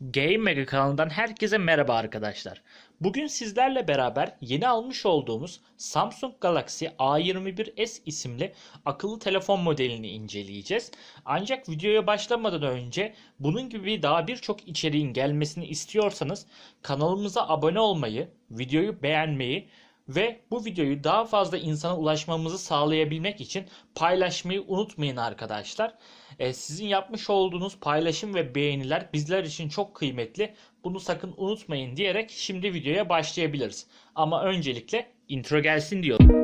Game Mega kanalından herkese merhaba arkadaşlar. Bugün sizlerle beraber yeni almış olduğumuz Samsung Galaxy A21s isimli akıllı telefon modelini inceleyeceğiz. Ancak videoya başlamadan önce bunun gibi daha birçok içeriğin gelmesini istiyorsanız kanalımıza abone olmayı, videoyu beğenmeyi ve bu videoyu daha fazla insana ulaşmamızı sağlayabilmek için paylaşmayı unutmayın arkadaşlar. Ee, sizin yapmış olduğunuz paylaşım ve beğeniler bizler için çok kıymetli. Bunu sakın unutmayın diyerek şimdi videoya başlayabiliriz. Ama öncelikle intro gelsin diyorum.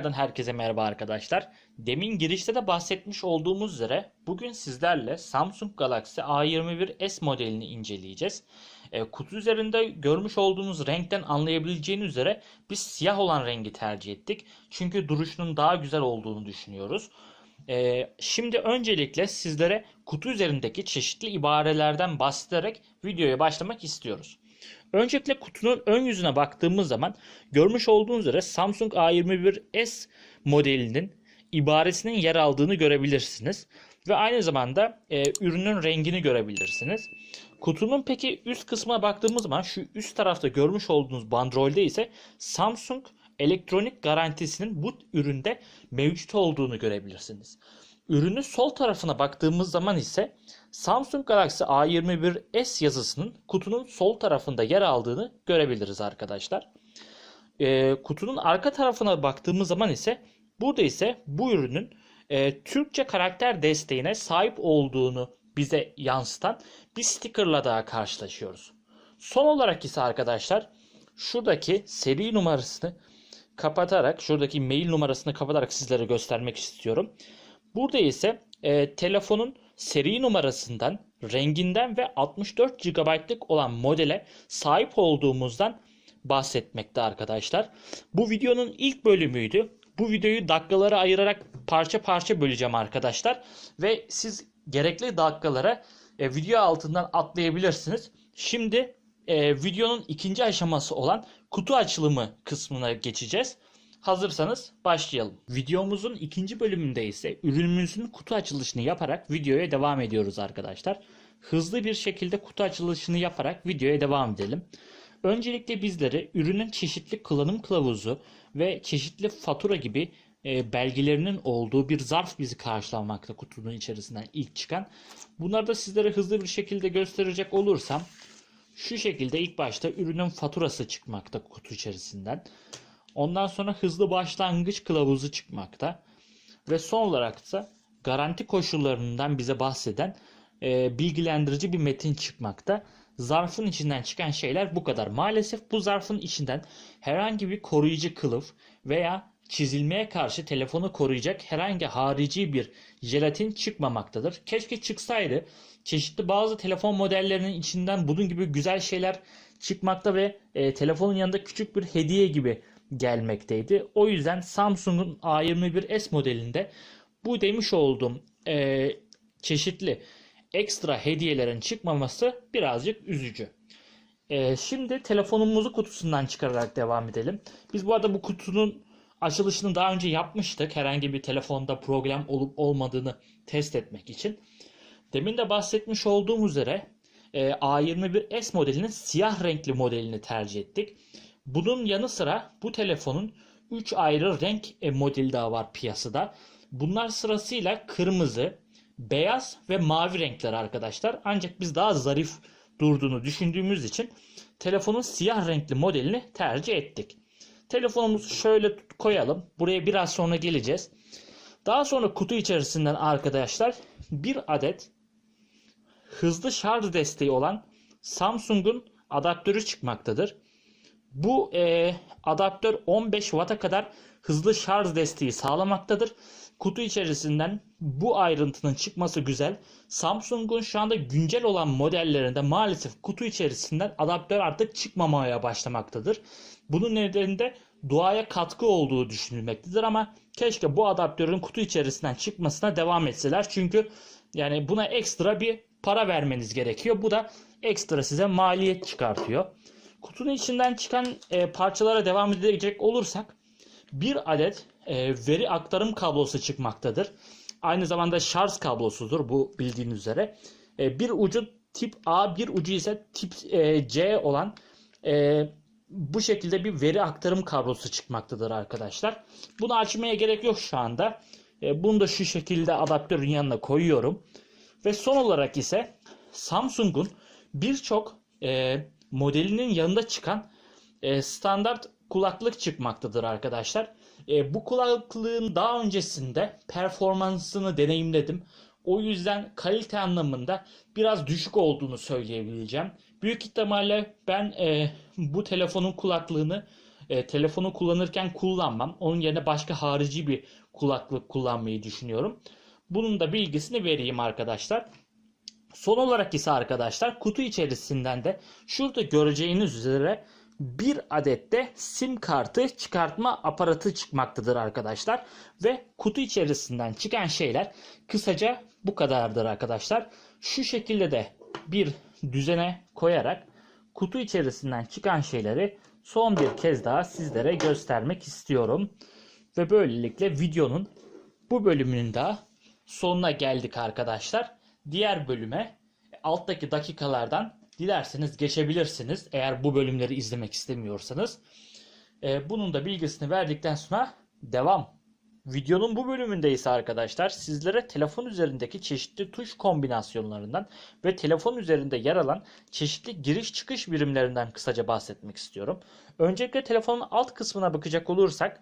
Tekrardan herkese merhaba arkadaşlar. Demin girişte de bahsetmiş olduğumuz üzere bugün sizlerle Samsung Galaxy A21s modelini inceleyeceğiz. E, kutu üzerinde görmüş olduğunuz renkten anlayabileceğiniz üzere biz siyah olan rengi tercih ettik. Çünkü duruşunun daha güzel olduğunu düşünüyoruz. E, şimdi öncelikle sizlere kutu üzerindeki çeşitli ibarelerden bahsederek videoya başlamak istiyoruz. Öncelikle kutunun ön yüzüne baktığımız zaman görmüş olduğunuz üzere Samsung A21s modelinin ibaresinin yer aldığını görebilirsiniz. Ve aynı zamanda e, ürünün rengini görebilirsiniz. Kutunun peki üst kısmına baktığımız zaman şu üst tarafta görmüş olduğunuz bandrolde ise Samsung elektronik garantisinin bu üründe mevcut olduğunu görebilirsiniz. Ürünün sol tarafına baktığımız zaman ise Samsung Galaxy A21s yazısının kutunun sol tarafında yer aldığını görebiliriz arkadaşlar. Ee, kutunun arka tarafına baktığımız zaman ise burada ise bu ürünün e, Türkçe karakter desteğine sahip olduğunu bize yansıtan bir stickerla daha karşılaşıyoruz. Son olarak ise arkadaşlar şuradaki seri numarasını kapatarak şuradaki mail numarasını kapatarak sizlere göstermek istiyorum. Burada ise e, telefonun seri numarasından, renginden ve 64 GB'lık olan modele sahip olduğumuzdan bahsetmekte arkadaşlar. Bu videonun ilk bölümüydü. Bu videoyu dakikalara ayırarak parça parça böleceğim arkadaşlar. Ve siz gerekli dakikalara e, video altından atlayabilirsiniz. Şimdi e, videonun ikinci aşaması olan kutu açılımı kısmına geçeceğiz. Hazırsanız başlayalım. Videomuzun ikinci bölümünde ise ürünümüzün kutu açılışını yaparak videoya devam ediyoruz arkadaşlar. Hızlı bir şekilde kutu açılışını yaparak videoya devam edelim. Öncelikle bizlere ürünün çeşitli kullanım kılavuzu ve çeşitli fatura gibi e, belgelerinin olduğu bir zarf bizi karşılamakta kutunun içerisinden ilk çıkan. Bunları da sizlere hızlı bir şekilde gösterecek olursam şu şekilde ilk başta ürünün faturası çıkmakta kutu içerisinden. Ondan sonra hızlı başlangıç kılavuzu çıkmakta. Ve son olarak da garanti koşullarından bize bahseden e, bilgilendirici bir metin çıkmakta. Zarfın içinden çıkan şeyler bu kadar. Maalesef bu zarfın içinden herhangi bir koruyucu kılıf veya çizilmeye karşı telefonu koruyacak herhangi harici bir jelatin çıkmamaktadır. Keşke çıksaydı. Çeşitli bazı telefon modellerinin içinden bunun gibi güzel şeyler çıkmakta ve e, telefonun yanında küçük bir hediye gibi gelmekteydi. O yüzden Samsung'un A21s modelinde bu demiş olduğum e, çeşitli ekstra hediyelerin çıkmaması birazcık üzücü. E, şimdi telefonumuzu kutusundan çıkararak devam edelim. Biz bu arada bu kutunun açılışını daha önce yapmıştık. Herhangi bir telefonda problem olup olmadığını test etmek için. Demin de bahsetmiş olduğum üzere e, A21s modelinin siyah renkli modelini tercih ettik. Bunun yanı sıra bu telefonun 3 ayrı renk e, modeli daha var piyasada. Bunlar sırasıyla kırmızı, beyaz ve mavi renkler arkadaşlar. Ancak biz daha zarif durduğunu düşündüğümüz için telefonun siyah renkli modelini tercih ettik. Telefonumuzu şöyle koyalım. Buraya biraz sonra geleceğiz. Daha sonra kutu içerisinden arkadaşlar bir adet hızlı şarj desteği olan Samsung'un adaptörü çıkmaktadır. Bu e, adaptör 15 Watt'a kadar hızlı şarj desteği sağlamaktadır. Kutu içerisinden bu ayrıntının çıkması güzel. Samsung'un şu anda güncel olan modellerinde maalesef kutu içerisinden adaptör artık çıkmamaya başlamaktadır. Bunun nedeni de doğaya katkı olduğu düşünülmektedir ama keşke bu adaptörün kutu içerisinden çıkmasına devam etseler. Çünkü yani buna ekstra bir para vermeniz gerekiyor. Bu da ekstra size maliyet çıkartıyor. Kutunun içinden çıkan e, parçalara devam edecek olursak bir adet e, veri aktarım kablosu çıkmaktadır. Aynı zamanda şarj kablosudur bu bildiğiniz üzere. E, bir ucu tip A, bir ucu ise tip e, C olan e, bu şekilde bir veri aktarım kablosu çıkmaktadır arkadaşlar. Bunu açmaya gerek yok şu anda. E, bunu da şu şekilde adaptörün yanına koyuyorum. Ve son olarak ise Samsung'un birçok e, modelinin yanında çıkan e, standart kulaklık çıkmaktadır arkadaşlar. E, bu kulaklığın daha öncesinde performansını deneyimledim. O yüzden kalite anlamında biraz düşük olduğunu söyleyebileceğim. Büyük ihtimalle ben e, bu telefonun kulaklığını e, telefonu kullanırken kullanmam. Onun yerine başka harici bir kulaklık kullanmayı düşünüyorum. Bunun da bilgisini vereyim arkadaşlar. Son olarak ise arkadaşlar kutu içerisinden de şurada göreceğiniz üzere bir adet de sim kartı çıkartma aparatı çıkmaktadır arkadaşlar. Ve kutu içerisinden çıkan şeyler kısaca bu kadardır arkadaşlar. Şu şekilde de bir düzene koyarak kutu içerisinden çıkan şeyleri son bir kez daha sizlere göstermek istiyorum. Ve böylelikle videonun bu bölümünün daha sonuna geldik arkadaşlar. Diğer bölüme alttaki dakikalardan dilerseniz geçebilirsiniz eğer bu bölümleri izlemek istemiyorsanız. Ee, bunun da bilgisini verdikten sonra devam. Videonun bu bölümünde ise arkadaşlar sizlere telefon üzerindeki çeşitli tuş kombinasyonlarından ve telefon üzerinde yer alan çeşitli giriş çıkış birimlerinden kısaca bahsetmek istiyorum. Öncelikle telefonun alt kısmına bakacak olursak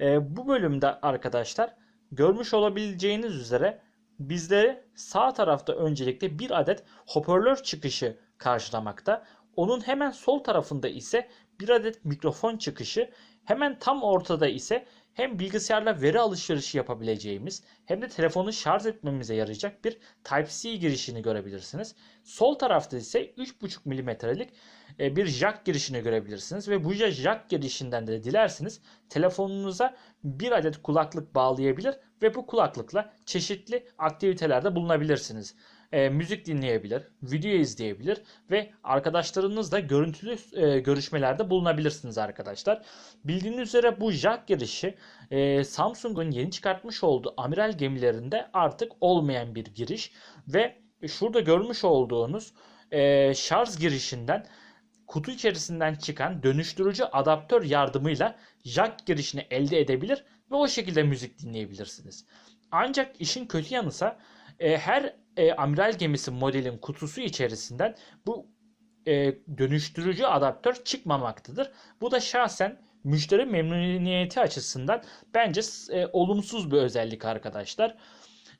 e, bu bölümde arkadaşlar görmüş olabileceğiniz üzere bizleri sağ tarafta öncelikle bir adet hoparlör çıkışı karşılamakta. Onun hemen sol tarafında ise bir adet mikrofon çıkışı, hemen tam ortada ise hem bilgisayarla veri alışverişi yapabileceğimiz hem de telefonu şarj etmemize yarayacak bir Type-C girişini görebilirsiniz. Sol tarafta ise 3.5 mm'lik e, bir jack girişini görebilirsiniz ve bu jack girişinden de dilerseniz telefonunuza bir adet kulaklık bağlayabilir ve bu kulaklıkla çeşitli aktivitelerde bulunabilirsiniz e, müzik dinleyebilir, video izleyebilir ve arkadaşlarınızla görüntülü e, görüşmelerde bulunabilirsiniz arkadaşlar. Bildiğiniz üzere bu jack girişi e, Samsung'un yeni çıkartmış olduğu amiral gemilerinde artık olmayan bir giriş ve şurada görmüş olduğunuz e, şarj girişinden kutu içerisinden çıkan dönüştürücü adaptör yardımıyla jack girişini elde edebilir ve o şekilde müzik dinleyebilirsiniz. Ancak işin kötü yanısa e, her e, amiral gemisi modelin kutusu içerisinden bu e, dönüştürücü adaptör çıkmamaktadır. Bu da şahsen müşteri memnuniyeti açısından bence e, olumsuz bir özellik arkadaşlar.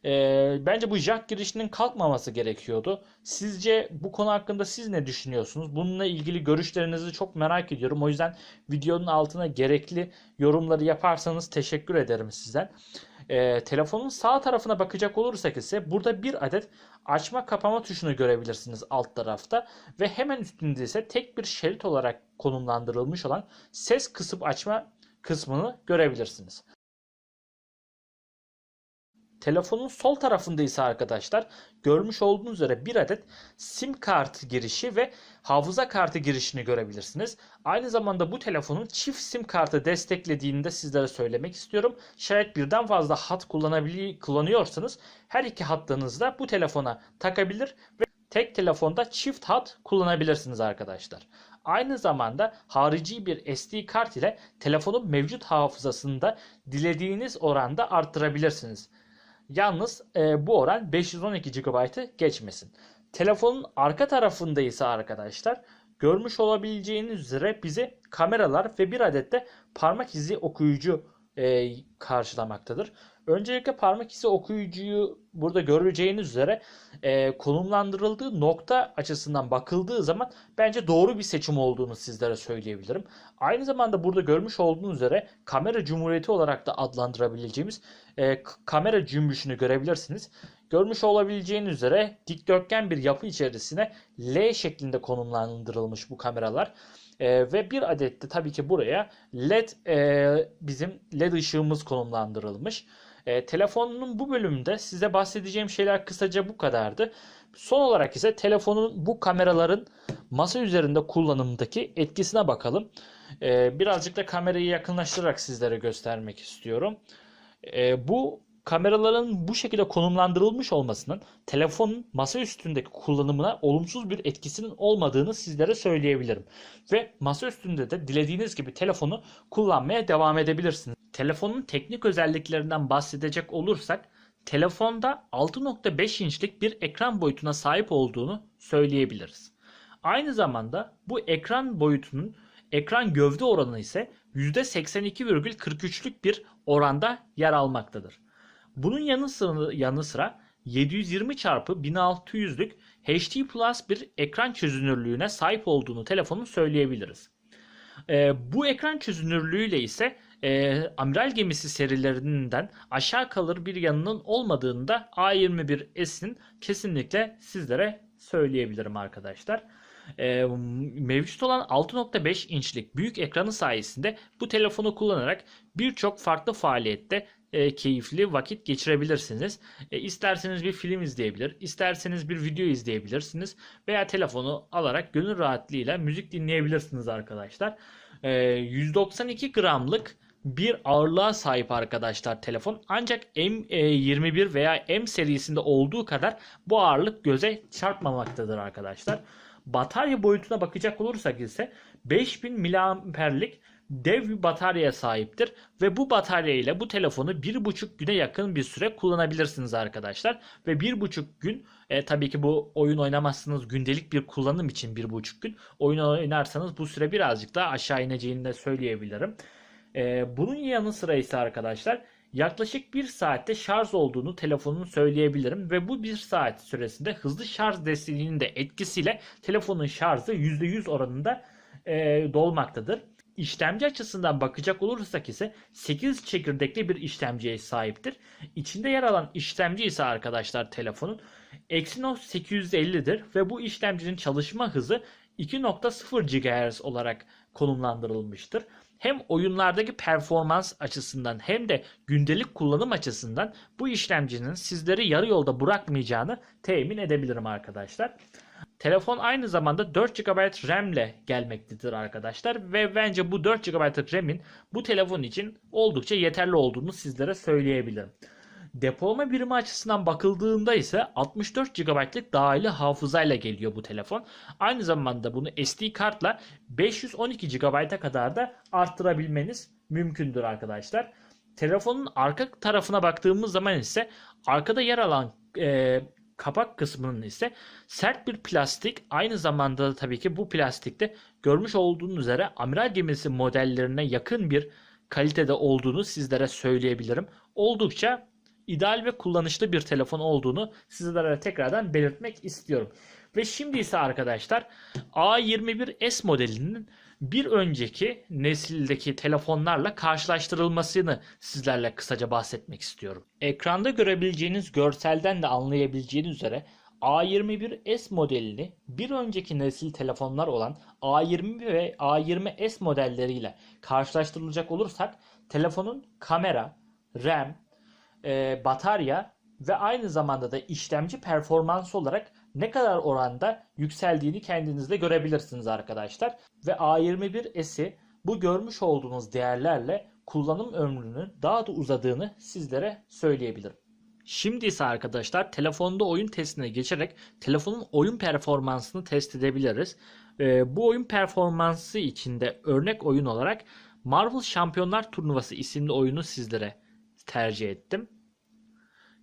E, bence bu jack girişinin kalkmaması gerekiyordu. Sizce bu konu hakkında siz ne düşünüyorsunuz? Bununla ilgili görüşlerinizi çok merak ediyorum. O yüzden videonun altına gerekli yorumları yaparsanız teşekkür ederim sizden. E, telefonun sağ tarafına bakacak olursak ise burada bir adet açma kapama tuşunu görebilirsiniz alt tarafta ve hemen üstünde ise tek bir şerit olarak konumlandırılmış olan ses kısıp açma kısmını görebilirsiniz. Telefonun sol tarafında ise arkadaşlar görmüş olduğunuz üzere bir adet sim kartı girişi ve hafıza kartı girişini görebilirsiniz. Aynı zamanda bu telefonun çift sim kartı desteklediğini de sizlere söylemek istiyorum. Şayet birden fazla hat kullanıyorsanız her iki hattınızda bu telefona takabilir ve tek telefonda çift hat kullanabilirsiniz arkadaşlar. Aynı zamanda harici bir SD kart ile telefonun mevcut hafızasını da dilediğiniz oranda arttırabilirsiniz. Yalnız e, bu oran 512 GB'ı geçmesin. Telefonun arka tarafında ise arkadaşlar görmüş olabileceğiniz üzere bizi kameralar ve bir adet de parmak izi okuyucu e, karşılamaktadır. Öncelikle parmak izi okuyucuyu burada göreceğiniz üzere e, konumlandırıldığı nokta açısından bakıldığı zaman bence doğru bir seçim olduğunu sizlere söyleyebilirim. Aynı zamanda burada görmüş olduğunuz üzere kamera cumhuriyeti olarak da adlandırabileceğimiz e, kamera cümbüşünü görebilirsiniz. Görmüş olabileceğiniz üzere dikdörtgen bir yapı içerisine L şeklinde konumlandırılmış bu kameralar. E, ve bir adet de tabii ki buraya LED e, bizim LED ışığımız konumlandırılmış. E, telefonun bu bölümünde size bahsedeceğim şeyler kısaca bu kadardı. Son olarak ise telefonun bu kameraların masa üzerinde kullanımdaki etkisine bakalım. E, birazcık da kamerayı yakınlaştırarak sizlere göstermek istiyorum. E, bu kameraların bu şekilde konumlandırılmış olmasının telefonun masa üstündeki kullanımına olumsuz bir etkisinin olmadığını sizlere söyleyebilirim. Ve masa üstünde de dilediğiniz gibi telefonu kullanmaya devam edebilirsiniz. Telefonun teknik özelliklerinden bahsedecek olursak telefonda 6.5 inçlik bir ekran boyutuna sahip olduğunu söyleyebiliriz. Aynı zamanda bu ekran boyutunun ekran gövde oranı ise %82,43'lük bir oranda yer almaktadır. Bunun yanı sıra, yanı sıra 720 x 1600'lük HD Plus bir ekran çözünürlüğüne sahip olduğunu telefonun söyleyebiliriz. E, bu ekran çözünürlüğüyle ise e, amiral gemisi serilerinden aşağı kalır bir yanının olmadığını da A21S'in kesinlikle sizlere söyleyebilirim arkadaşlar. E, mevcut olan 6.5 inçlik büyük ekranı sayesinde bu telefonu kullanarak birçok farklı faaliyette e, keyifli vakit geçirebilirsiniz. E, isterseniz bir film izleyebilir, isterseniz bir video izleyebilirsiniz veya telefonu alarak gönül rahatlığıyla müzik dinleyebilirsiniz arkadaşlar. E, 192 gramlık bir ağırlığa sahip arkadaşlar telefon. Ancak M21 veya M serisinde olduğu kadar bu ağırlık göze çarpmamaktadır arkadaşlar. Batarya boyutuna bakacak olursak ise 5000 miliamperlik dev bir bataryaya sahiptir ve bu batarya ile bu telefonu 1,5 güne yakın bir süre kullanabilirsiniz arkadaşlar ve 1,5 gün e, tabii ki bu oyun oynamazsınız gündelik bir kullanım için 1,5 gün oyun oynarsanız bu süre birazcık daha aşağı ineceğini de söyleyebilirim. E, bunun yanı sıra ise arkadaşlar yaklaşık 1 saatte şarj olduğunu telefonun söyleyebilirim ve bu 1 saat süresinde hızlı şarj desteğinin de etkisiyle telefonun şarjı %100 oranında e, dolmaktadır. İşlemci açısından bakacak olursak ise 8 çekirdekli bir işlemciye sahiptir. İçinde yer alan işlemci ise arkadaşlar telefonun Exynos 850'dir ve bu işlemcinin çalışma hızı 2.0 GHz olarak konumlandırılmıştır. Hem oyunlardaki performans açısından hem de gündelik kullanım açısından bu işlemcinin sizleri yarı yolda bırakmayacağını temin edebilirim arkadaşlar. Telefon aynı zamanda 4 GB RAM ile gelmektedir arkadaşlar ve bence bu 4 GB RAM'in bu telefon için oldukça yeterli olduğunu sizlere söyleyebilirim. Depolama birimi açısından bakıldığında ise 64 GB'lık dahili hafızayla geliyor bu telefon. Aynı zamanda bunu SD kartla 512 GB'a kadar da arttırabilmeniz mümkündür arkadaşlar. Telefonun arka tarafına baktığımız zaman ise arkada yer alan e, kapak kısmının ise sert bir plastik aynı zamanda da tabii ki bu plastikte görmüş olduğunuz üzere amiral gemisi modellerine yakın bir kalitede olduğunu sizlere söyleyebilirim. Oldukça ideal ve kullanışlı bir telefon olduğunu sizlere tekrardan belirtmek istiyorum. Ve şimdi ise arkadaşlar A21s modelinin bir önceki nesildeki telefonlarla karşılaştırılmasını sizlerle kısaca bahsetmek istiyorum. Ekranda görebileceğiniz görselden de anlayabileceğiniz üzere A21s modelini bir önceki nesil telefonlar olan A20 ve A20s modelleriyle karşılaştırılacak olursak telefonun kamera, RAM, e, batarya ve aynı zamanda da işlemci performansı olarak ne kadar oranda yükseldiğini kendinizde görebilirsiniz arkadaşlar. Ve A21S'i bu görmüş olduğunuz değerlerle kullanım ömrünün daha da uzadığını sizlere söyleyebilirim. Şimdi ise arkadaşlar telefonda oyun testine geçerek telefonun oyun performansını test edebiliriz. Ee, bu oyun performansı içinde örnek oyun olarak Marvel Şampiyonlar Turnuvası isimli oyunu sizlere tercih ettim.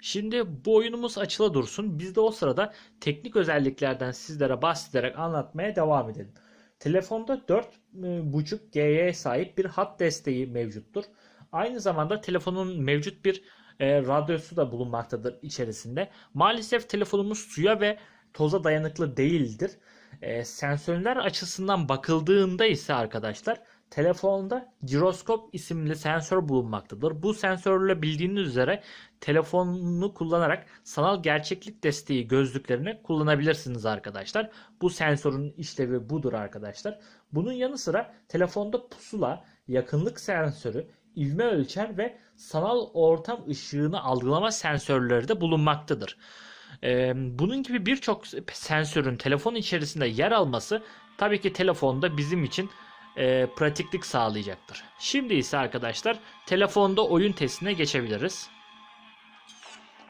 Şimdi bu oyunumuz açıla dursun. Biz de o sırada teknik özelliklerden sizlere bahsederek anlatmaya devam edelim. Telefonda 4.5 G'ye sahip bir hat desteği mevcuttur. Aynı zamanda telefonun mevcut bir e, radyosu da bulunmaktadır içerisinde. Maalesef telefonumuz suya ve toza dayanıklı değildir. E, sensörler açısından bakıldığında ise arkadaşlar telefonda jiroskop isimli sensör bulunmaktadır. Bu sensörle bildiğiniz üzere telefonunu kullanarak sanal gerçeklik desteği gözlüklerini kullanabilirsiniz arkadaşlar. Bu sensörün işlevi budur arkadaşlar. Bunun yanı sıra telefonda pusula, yakınlık sensörü, ivme ölçer ve sanal ortam ışığını algılama sensörleri de bulunmaktadır. Ee, bunun gibi birçok sensörün telefon içerisinde yer alması tabii ki telefonda bizim için e, pratiklik sağlayacaktır. Şimdi ise arkadaşlar telefonda oyun testine geçebiliriz.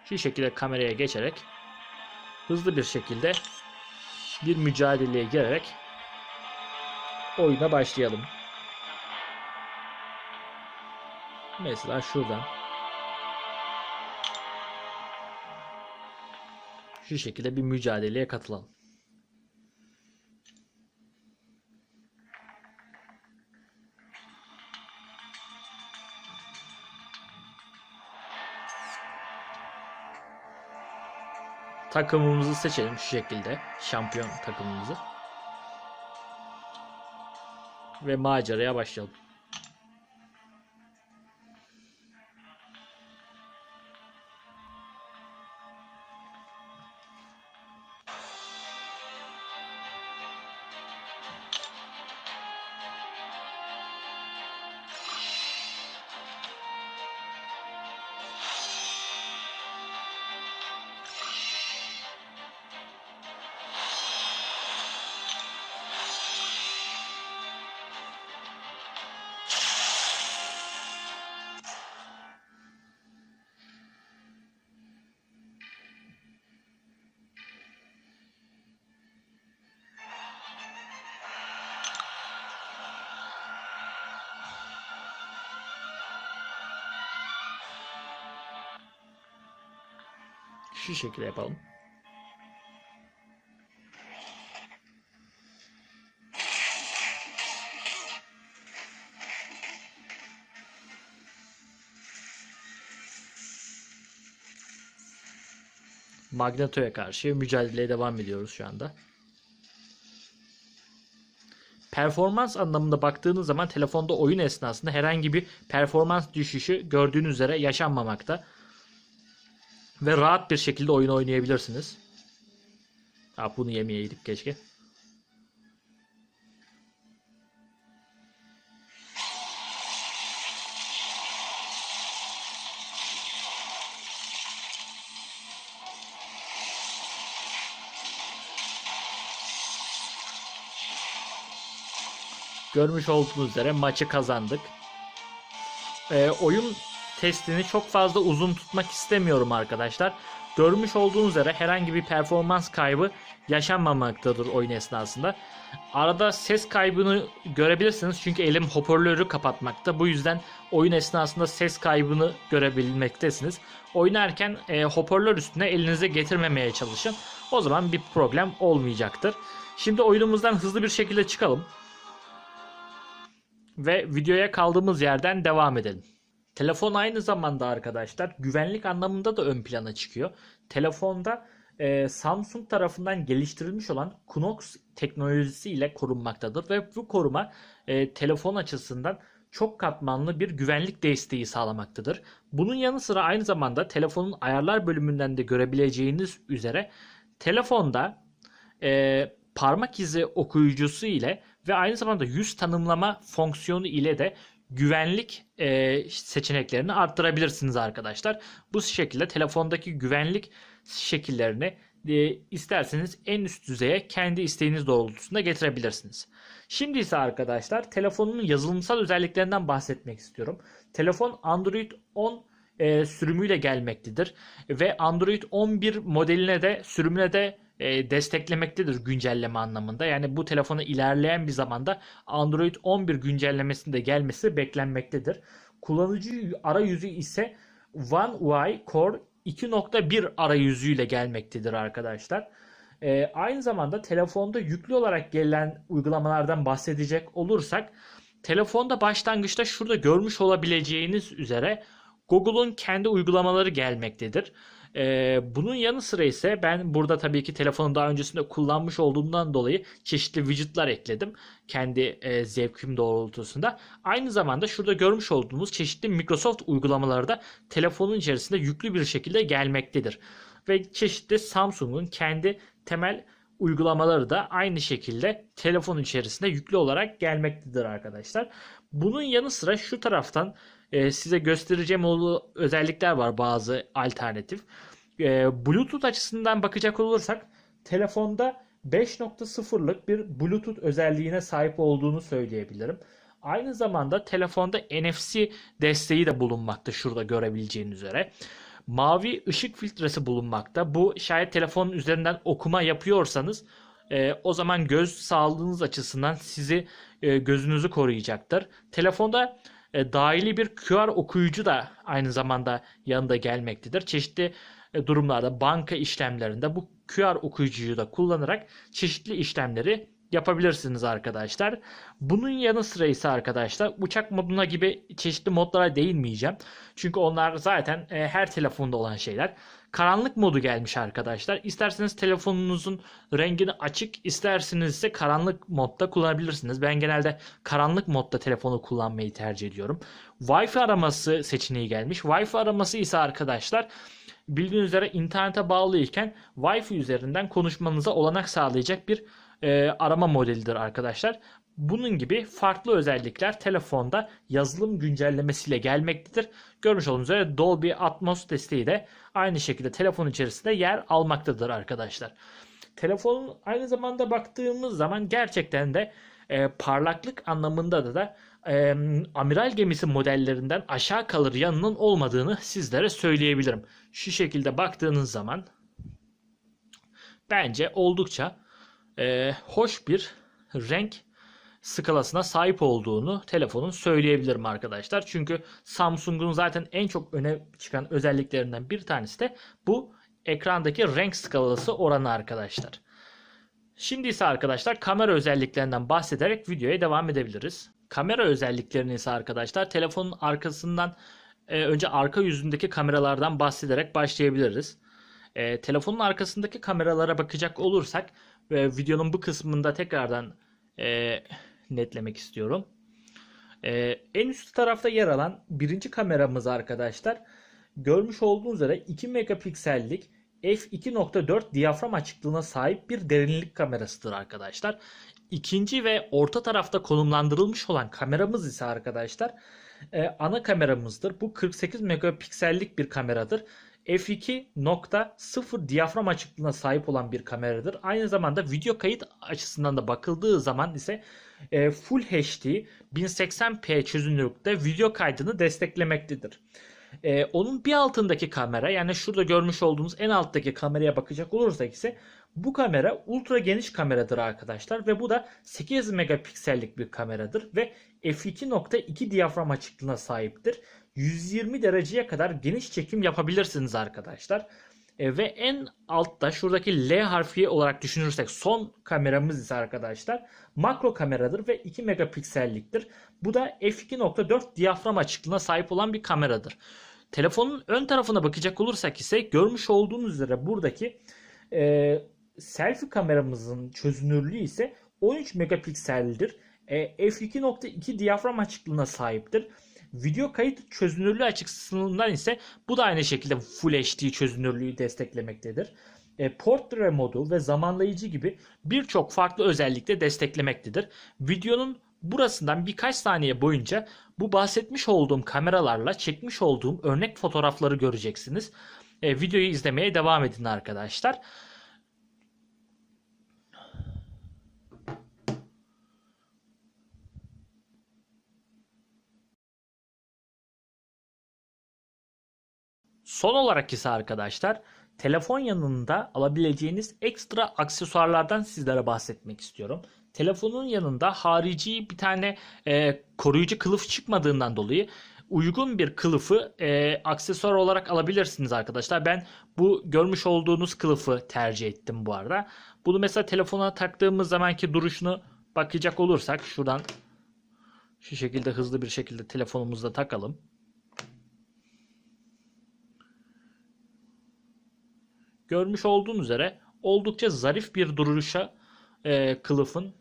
Şu şekilde kameraya geçerek hızlı bir şekilde bir mücadeleye girerek oyuna başlayalım. Mesela şuradan şu şekilde bir mücadeleye katılalım. Takımımızı seçelim şu şekilde. Şampiyon takımımızı. Ve maceraya başlayalım. Şu şekilde yapalım. Magneto'ya karşı mücadeleye devam ediyoruz şu anda. Performans anlamında baktığınız zaman telefonda oyun esnasında herhangi bir performans düşüşü gördüğünüz üzere yaşanmamakta. Ve rahat bir şekilde oyun oynayabilirsiniz. Ha, bunu yemeyeydik keşke. Görmüş olduğunuz üzere maçı kazandık. Ee, oyun testini çok fazla uzun tutmak istemiyorum arkadaşlar. Görmüş olduğunuz üzere herhangi bir performans kaybı yaşanmamaktadır oyun esnasında. Arada ses kaybını görebilirsiniz çünkü elim hoparlörü kapatmakta. Bu yüzden oyun esnasında ses kaybını görebilmektesiniz. Oynarken e, hoparlör üstüne elinize getirmemeye çalışın. O zaman bir problem olmayacaktır. Şimdi oyunumuzdan hızlı bir şekilde çıkalım. Ve videoya kaldığımız yerden devam edelim. Telefon aynı zamanda arkadaşlar güvenlik anlamında da ön plana çıkıyor. Telefonda e, Samsung tarafından geliştirilmiş olan Knox teknolojisi ile korunmaktadır ve bu koruma e, telefon açısından çok katmanlı bir güvenlik desteği sağlamaktadır. Bunun yanı sıra aynı zamanda telefonun ayarlar bölümünden de görebileceğiniz üzere telefonda e, parmak izi okuyucusu ile ve aynı zamanda yüz tanımlama fonksiyonu ile de güvenlik e, seçeneklerini arttırabilirsiniz arkadaşlar. Bu şekilde telefondaki güvenlik şekillerini e, isterseniz en üst düzeye kendi isteğiniz doğrultusunda getirebilirsiniz. Şimdi ise arkadaşlar telefonun yazılımsal özelliklerinden bahsetmek istiyorum. Telefon Android 10 e, sürümüyle gelmektedir ve Android 11 modeline de sürümüne de e, desteklemektedir güncelleme anlamında. Yani bu telefona ilerleyen bir zamanda Android 11 güncellemesinde gelmesi beklenmektedir. Kullanıcı arayüzü ise One UI Core 2.1 arayüzüyle gelmektedir arkadaşlar. E, aynı zamanda telefonda yüklü olarak gelen uygulamalardan bahsedecek olursak telefonda başlangıçta şurada görmüş olabileceğiniz üzere Google'un kendi uygulamaları gelmektedir. Ee, bunun yanı sıra ise ben burada tabii ki telefonu daha öncesinde kullanmış olduğumdan dolayı çeşitli widgetler ekledim. Kendi e, zevkim doğrultusunda. Aynı zamanda şurada görmüş olduğumuz çeşitli Microsoft uygulamaları da telefonun içerisinde yüklü bir şekilde gelmektedir. Ve çeşitli Samsung'un kendi temel uygulamaları da aynı şekilde telefon içerisinde yüklü olarak gelmektedir arkadaşlar. Bunun yanı sıra şu taraftan e, size göstereceğim olduğu özellikler var bazı alternatif. E, Bluetooth açısından bakacak olursak telefonda 5.0'lık bir Bluetooth özelliğine sahip olduğunu söyleyebilirim. Aynı zamanda telefonda NFC desteği de bulunmakta şurada görebileceğiniz üzere. Mavi ışık filtresi bulunmakta. Bu şayet telefonun üzerinden okuma yapıyorsanız e, o zaman göz sağlığınız açısından sizi e, gözünüzü koruyacaktır. Telefonda e, dahili bir QR okuyucu da aynı zamanda yanında gelmektedir. Çeşitli e, durumlarda banka işlemlerinde bu QR okuyucuyu da kullanarak çeşitli işlemleri yapabilirsiniz arkadaşlar. Bunun yanı sıra ise arkadaşlar uçak moduna gibi çeşitli modlara değinmeyeceğim. Çünkü onlar zaten e, her telefonda olan şeyler. Karanlık modu gelmiş arkadaşlar. İsterseniz telefonunuzun rengini açık, isterseniz ise karanlık modda kullanabilirsiniz. Ben genelde karanlık modda telefonu kullanmayı tercih ediyorum. Wi-Fi araması seçeneği gelmiş. Wi-Fi araması ise arkadaşlar bildiğiniz üzere internete bağlıyken Wi-Fi üzerinden konuşmanıza olanak sağlayacak bir e, arama modelidir arkadaşlar. Bunun gibi farklı özellikler telefonda yazılım güncellemesiyle gelmektedir. Görmüş olduğunuz üzere Dolby Atmos desteği de aynı şekilde telefon içerisinde yer almaktadır arkadaşlar. Telefonun aynı zamanda baktığımız zaman gerçekten de e, parlaklık anlamında da da e, amiral gemisi modellerinden aşağı kalır yanının olmadığını sizlere söyleyebilirim. Şu şekilde baktığınız zaman bence oldukça e, hoş bir renk skalasına sahip olduğunu telefonun söyleyebilirim arkadaşlar. Çünkü Samsung'un zaten en çok öne çıkan özelliklerinden bir tanesi de bu ekrandaki renk skalası oranı arkadaşlar. Şimdi ise arkadaşlar kamera özelliklerinden bahsederek videoya devam edebiliriz. Kamera özelliklerini ise arkadaşlar telefonun arkasından e, önce arka yüzündeki kameralardan bahsederek başlayabiliriz. E, telefonun arkasındaki kameralara bakacak olursak ve videonun bu kısmında tekrardan e, netlemek istiyorum. E, en üst tarafta yer alan birinci kameramız arkadaşlar görmüş olduğunuz üzere 2 megapiksellik f2.4 diyafram açıklığına sahip bir derinlik kamerasıdır arkadaşlar. İkinci ve orta tarafta konumlandırılmış olan kameramız ise arkadaşlar e, ana kameramızdır. Bu 48 megapiksellik bir kameradır f2.0 diyafram açıklığına sahip olan bir kameradır. Aynı zamanda video kayıt açısından da bakıldığı zaman ise e, Full HD 1080p çözünürlükte video kaydını desteklemektedir. E, onun bir altındaki kamera yani şurada görmüş olduğunuz en alttaki kameraya bakacak olursak ise bu kamera ultra geniş kameradır arkadaşlar ve bu da 8 megapiksellik bir kameradır ve f2.2 diyafram açıklığına sahiptir. 120 dereceye kadar geniş çekim yapabilirsiniz arkadaşlar. E, ve en altta şuradaki L harfi olarak düşünürsek son kameramız ise arkadaşlar makro kameradır ve 2 megapikselliktir. Bu da f2.4 diyafram açıklığına sahip olan bir kameradır. Telefonun ön tarafına bakacak olursak ise görmüş olduğunuz üzere buradaki e, selfie kameramızın çözünürlüğü ise 13 megapikseldir. E, f2.2 diyafram açıklığına sahiptir. Video kayıt çözünürlüğü açısından ise bu da aynı şekilde Full HD çözünürlüğü desteklemektedir. E, portre modu ve zamanlayıcı gibi birçok farklı özellikle desteklemektedir. Videonun burasından birkaç saniye boyunca bu bahsetmiş olduğum kameralarla çekmiş olduğum örnek fotoğrafları göreceksiniz. E, videoyu izlemeye devam edin arkadaşlar. Son olarak ise arkadaşlar telefon yanında alabileceğiniz ekstra aksesuarlardan sizlere bahsetmek istiyorum. Telefonun yanında harici bir tane e, koruyucu kılıf çıkmadığından dolayı uygun bir kılıfı e, aksesuar olarak alabilirsiniz arkadaşlar. Ben bu görmüş olduğunuz kılıfı tercih ettim bu arada. Bunu mesela telefona taktığımız zamanki duruşunu bakacak olursak şuradan şu şekilde hızlı bir şekilde telefonumuzda takalım. Görmüş olduğunuz üzere oldukça zarif bir duruşa e, kılıfın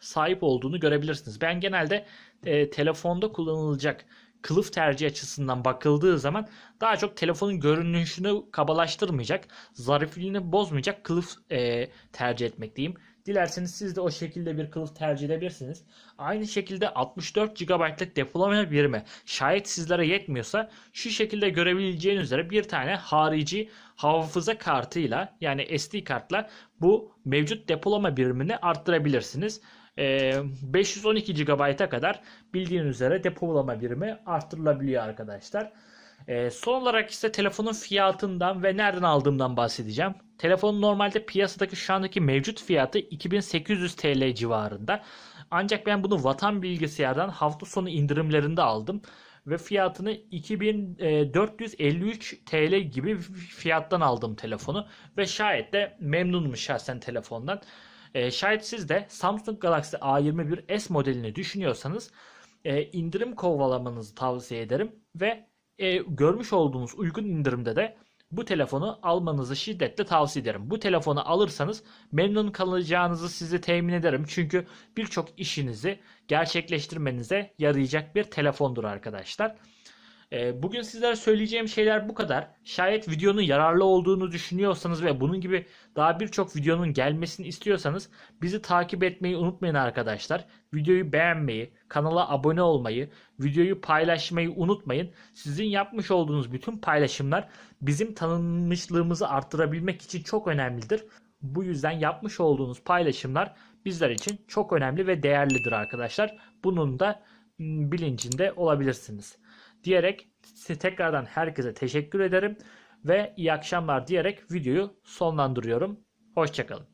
sahip olduğunu görebilirsiniz. Ben genelde e, telefonda kullanılacak kılıf tercih açısından bakıldığı zaman daha çok telefonun görünüşünü kabalaştırmayacak, zarifliğini bozmayacak kılıf e, tercih etmekteyim. Dilerseniz siz de o şekilde bir kılıf tercih edebilirsiniz. Aynı şekilde 64 GB'lık depolama birimi şayet sizlere yetmiyorsa şu şekilde görebileceğiniz üzere bir tane harici hafıza kartıyla yani SD kartla bu mevcut depolama birimini arttırabilirsiniz. Ee, 512 GB'a kadar bildiğiniz üzere depolama birimi arttırılabiliyor arkadaşlar. Ee, son olarak ise telefonun fiyatından ve nereden aldığımdan bahsedeceğim. Telefonun normalde piyasadaki şu andaki mevcut fiyatı 2800 TL civarında. Ancak ben bunu Vatan Bilgisayar'dan hafta sonu indirimlerinde aldım ve fiyatını 2453 TL gibi fiyattan aldım telefonu ve şayet de memnunum şahsen telefondan. E, şayet siz de Samsung Galaxy A21 S modelini düşünüyorsanız e, indirim kovalamanızı tavsiye ederim ve e, görmüş olduğunuz uygun indirimde de bu telefonu almanızı şiddetle tavsiye ederim. Bu telefonu alırsanız memnun kalacağınızı size temin ederim. Çünkü birçok işinizi gerçekleştirmenize yarayacak bir telefondur arkadaşlar. Ee, Bugün sizlere söyleyeceğim şeyler bu kadar. Şayet videonun yararlı olduğunu düşünüyorsanız ve bunun gibi daha birçok videonun gelmesini istiyorsanız bizi takip etmeyi unutmayın arkadaşlar. Videoyu beğenmeyi, kanala abone olmayı, videoyu paylaşmayı unutmayın. Sizin yapmış olduğunuz bütün paylaşımlar bizim tanınmışlığımızı arttırabilmek için çok önemlidir. Bu yüzden yapmış olduğunuz paylaşımlar bizler için çok önemli ve değerlidir arkadaşlar. Bunun da m, bilincinde olabilirsiniz diyerek tekrardan herkese teşekkür ederim ve iyi akşamlar diyerek videoyu sonlandırıyorum. Hoşçakalın.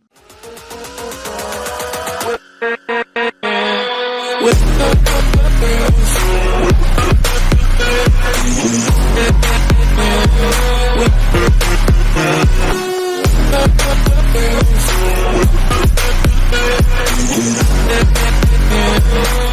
Yeah.